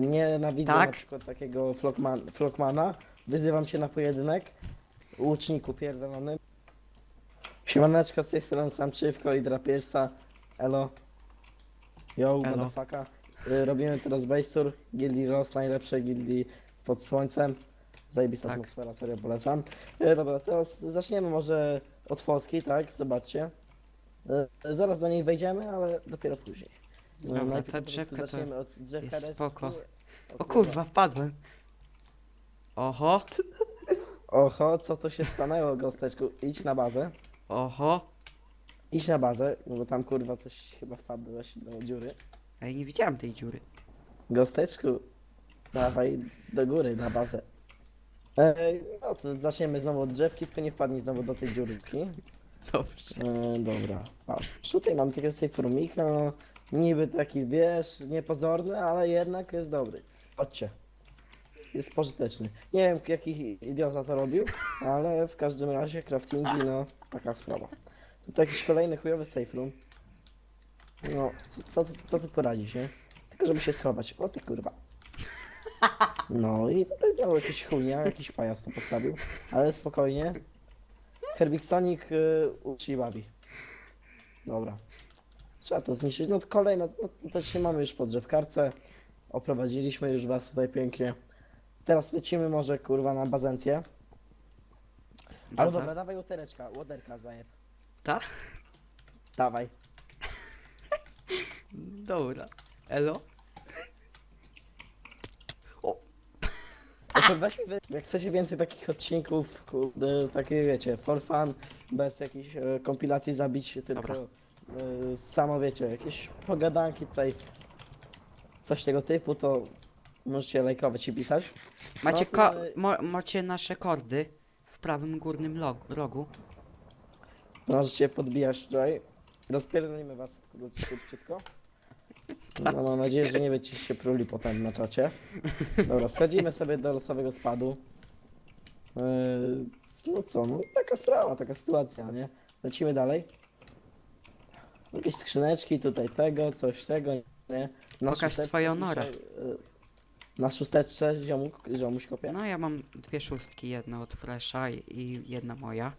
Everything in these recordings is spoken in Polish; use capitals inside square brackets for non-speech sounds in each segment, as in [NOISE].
Nienawidzę Tak? na przykład takiego flokman, flokmana. Wyzywam cię na pojedynek. Łuczniku pierdolony. Siemaneczko, z tej strony Samczywko i Drapiersa. Elo. Yo, Elo. motherfucka. Y, Robimy teraz Base Gildii Ross, najlepszej gildii pod słońcem. Zajebista Tak. atmosfera, serio polecam. Y, Dobra, teraz zaczniemy może od Foski, tak? Zobaczcie. Y, Zaraz do niej wejdziemy, ale dopiero później. Y, Dobra, najpierw ta po prostu drzewka to zaczniemy od drzewka jest spoko. O kurwa, wpadłem. Oho, Oho, co to się stanęło, gosteczku? Idź na bazę. oho. Idź na bazę, bo tam kurwa coś chyba wpadłeś do dziury. Ej, nie widziałem tej dziury. Gosteczku, dawaj do góry na bazę. Ej, no to zaczniemy znowu od drzewki, tylko nie wpadnij znowu do tej dziurki. Dobrze. E, dobra. A, tutaj mam takiego roomika, no, niby taki, wiesz, niepozorny, ale jednak jest dobry. Chodźcie. Jest pożyteczny. Nie wiem, jaki idiota to robił, ale w każdym razie craftingi, no, taka sprawa. Tutaj jakiś kolejny chujowy safe room. No, co, co, tu- co tu poradzić, nie? Tylko żeby się schować. O ty kurwa. No i tutaj znowu jakiś chujnia, jakiś pajac to postawił, ale spokojnie. Herbixonic y, uczy i bawi. Dobra. Trzeba to zniszczyć. No to kolejna, no to też się mamy już po drzewkarce. Oprowadziliśmy już was tutaj pięknie. Teraz lecimy może kurwa na bazencję. Ale Baza. dobra, dawaj łotereczka, łoderka zajeb. Ta? Dawaj. [LAUGHS] Dobra. Elo? O, O, to weź mi wy... Jak chcecie więcej takich odcinków, kurde, takie wiecie, for fun, bez jakichś e, kompilacji zabić, tylko Dobra. E, samo wiecie, jakieś pogadanki tutaj, coś tego typu, to możecie lajkować i pisać. macie, No to ko- mo- macie nasze kordy w prawym górnym log- rogu. Możecie podbijać tutaj. Rozpierdolimy was wkrótce, szybciutko. No mam nadzieję, że nie będziecie się pruli potem na czacie. Dobra, schodzimy sobie do losowego spadu. Yy, no co, no taka sprawa, taka sytuacja, nie? Lecimy dalej. Jakieś skrzyneczki tutaj tego, coś tego, nie? Pokaż szósteczce swoją dzisiaj, norę. yy, Na szósteczce ziomu, ziomuś kopie. No ja mam dwie szóstki, jedna od Fresha i- i jedna moja.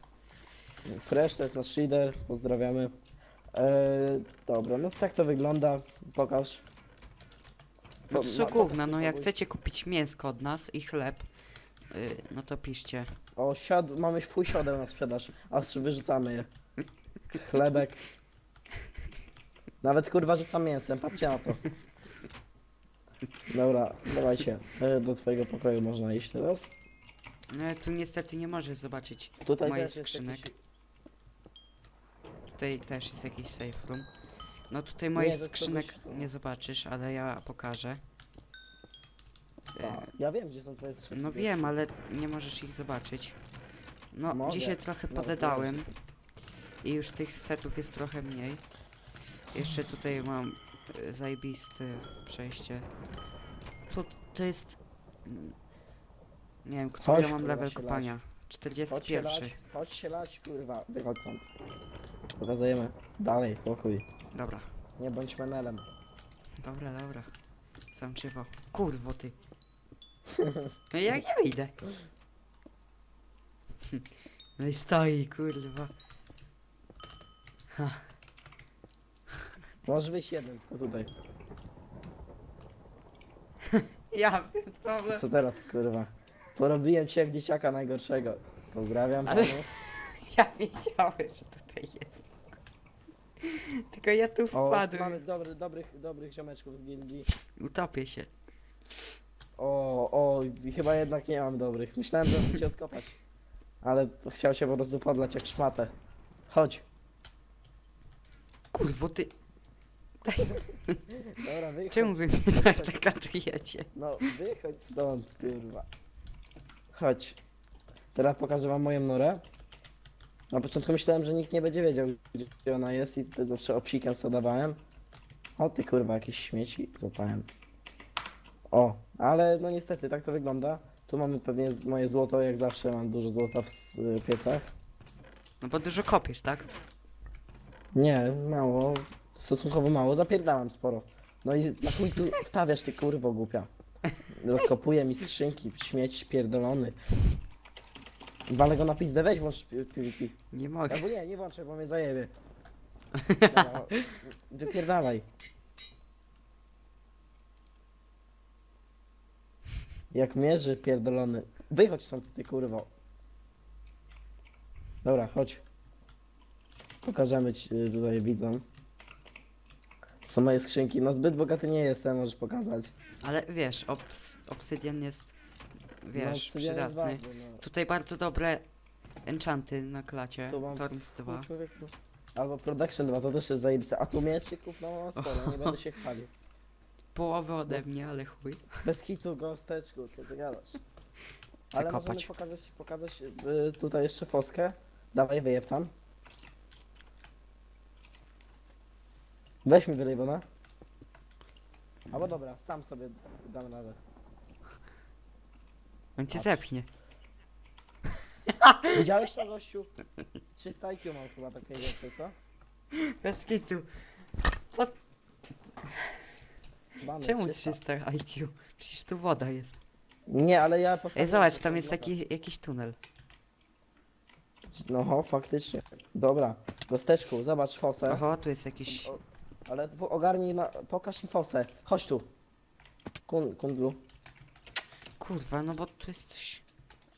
Fresh to jest nasz shader, pozdrawiamy. Eee, dobra, no tak to wygląda. Pokaż. No co gówna, no jak chcecie kupić mięsko od nas i chleb, y, no to piszcie. O, siad... mamy fuj siodeł na sprzedaż, aż wyrzucamy je. Chlebek. Nawet kurwa rzucam mięsem, patrzcie na to. Dobra, dawajcie. E, Do twojego pokoju można iść teraz. No tu niestety nie możesz zobaczyć Tutaj moich też jest skrzynek. jakiś... Tutaj też jest jakiś safe room. No tutaj moich to jest skrzynek kogoś- nie zobaczysz, ale ja pokażę. A, E, ja wiem, gdzie są twoje skrzynki. No wiem, ale nie możesz ich zobaczyć. No, Mogę. dzisiaj trochę No, podedałem i już tych setów jest trochę mniej. Jeszcze tutaj mam e, zajebiste przejście. Tu to jest... Nie wiem, który Chodź, ja mam kurwa, level się kopania. Chodź się 41. lać, chodź się lać, kurwa. Wychodź stąd. Pokazujemy. Dalej, pokój. Dobra, Nie bądź menelem. dobra, dobra. Sam czywo. Kurwo ty. No ja nie wyjdę. [LAUGHS] No i stoi, kurwa. Ha. Możesz wyjść jeden, tylko tutaj. [LAUGHS] Ja pierdolę. Co teraz, kurwa? Porobiłem cię jak dzieciaka najgorszego. Pozdrawiam Ale- panów. [LAUGHS] Ja wiedziałem, że tutaj jest. Tylko ja tu O, tu wpadłem. mamy dobry, dobrych, dobrych ziomeczków z gildii. Utopię się. O, o, i chyba jednak nie mam dobrych. Myślałem, że chcę cię odkopać. Ale to chciał się po prostu podlać jak szmatę. Chodź. Kurwo ty. Dobra, wychodź. Czemu wy mnie tak atakujecie? No, wychodź stąd, kurwa. Chodź. Teraz pokażę wam moją norę. Na początku myślałem, że nikt nie będzie wiedział, gdzie ona jest i tutaj zawsze obsikiem zadawałem. O ty kurwa, jakieś śmieci złapałem. O, ale no niestety, tak to wygląda. Tu mamy pewnie z- moje złoto, jak zawsze mam dużo złota w s- y, piecach. No bo dużo kopiesz, tak? Nie, mało, stosunkowo mało, zapierdalam sporo. No i na chuj tu stawiasz ty kurwo głupia. rozkopuje mi skrzynki, śmieć pierdolony. Walę go na pizdę, weź włącz pi- PvP. Nie mogę. Albo nie, nie włączę, bo mnie zajebie. [LAUGHS] Dobra, wypierdalaj. Jak mierzy pierdolony. Wychodź stąd, ty kurwo. Dobra, chodź. Pokażemy ci y, tutaj widzom. Są moje skrzynki. No zbyt bogaty nie jestem, możesz pokazać. Ale wiesz, obs obsydian jest, wiesz, no, obsydian jest przydatny. ważny, no. Tutaj bardzo dobre enchanty na klacie. Tu mam Torns 2. Chuj, człowieku. Albo Production 2, to też jest zajebiste. A tu mieczyków, no mam sporo, nie będę się chwalił. [LAUGHS] Połowę ode Bez- mnie, ale chuj. Bez kitu, gosteczku, co ty gadasz? Ale możemy kopać. pokazać, pokazać y, tutaj jeszcze foskę. Dawaj, wyjeb tam. Weź mi wylej woda. Albo dobra, sam sobie dam radę. On cię zepchnie. [LAUGHS] Widziałeś to, gościu? 300 IQ mam chyba takiej rzeczy, co? Bez kitu. Bany, Czemu 300 IQ? Przecież tu woda jest. Nie, ale ja Ej, postawiłem zobacz, tam jest bloka. taki, jakiś tunel. No, faktycznie. Dobra, gosteczku, zobacz fosę. Oho, tu jest jakiś... O, Ale po- ogarnij, na, pokaż mi fosę. Chodź tu. Kun, kundlu. Kurwa, no bo tu jest coś...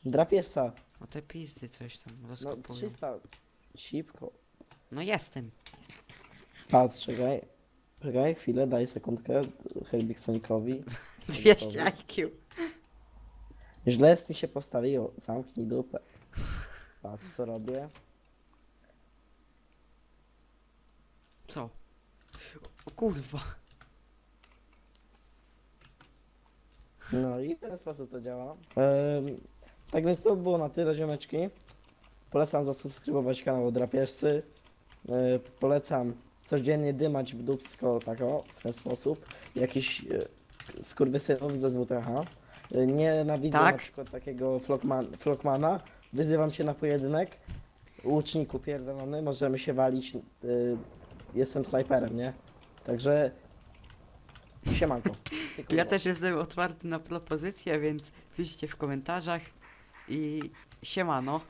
Drapieżca. O te pizdy coś tam No, rozkopują. 300. Sipko. No jestem. Patrz, czekaj. Czekaj, chwilę, daj sekundkę Herbixonikowi. 200 IQ. Źle jest mi się postawiło. Zamknij dupę. Patrz, co robię. Co? O kurwa. No i w ten sposób to działa. Em, tak więc to było na tyle, ziomeczki. Polecam zasubskrybować kanał Drapieżcy. E, polecam codziennie dymać w dupsko, tak o, w ten sposób. Jakiś e, skurwysynów ze ZWTH. E, nienawidzę Tak. na przykład takiego flokman, flokmana. Wyzywam cię na pojedynek. Łuczniku pierdolony, możemy się walić. e, jestem snajperem, nie? Także... Siemanko. Ty Ja też jestem otwarty na propozycje, więc piszcie w komentarzach i siemano.